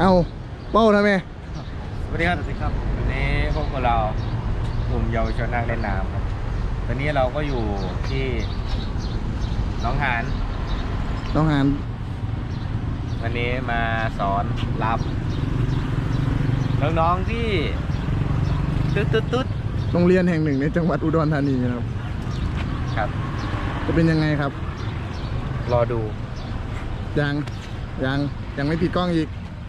เอาเป้าทำไมสวัสดีครับสวัสดีครับวันนี้พวกเรากลุ่มเยาวชนนักเล่นน้ำครับตอนนี้เราก็อยู่ที่หน้องหานน้องหานวันนี้มาสอนรับน้องๆที่ตุ๊ดตุ๊ดตุ๊ดโรงเรียนแห่งหนึ่งในจังหวัดอุดรธานีนะครับ ครับ จะเป็นยังไงครับ รอดู ยัง ยัง ยังไม่ปิดกล้องอีก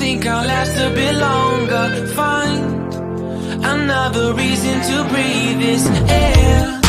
think I'll last a bit longer. Find another reason to breathe this air.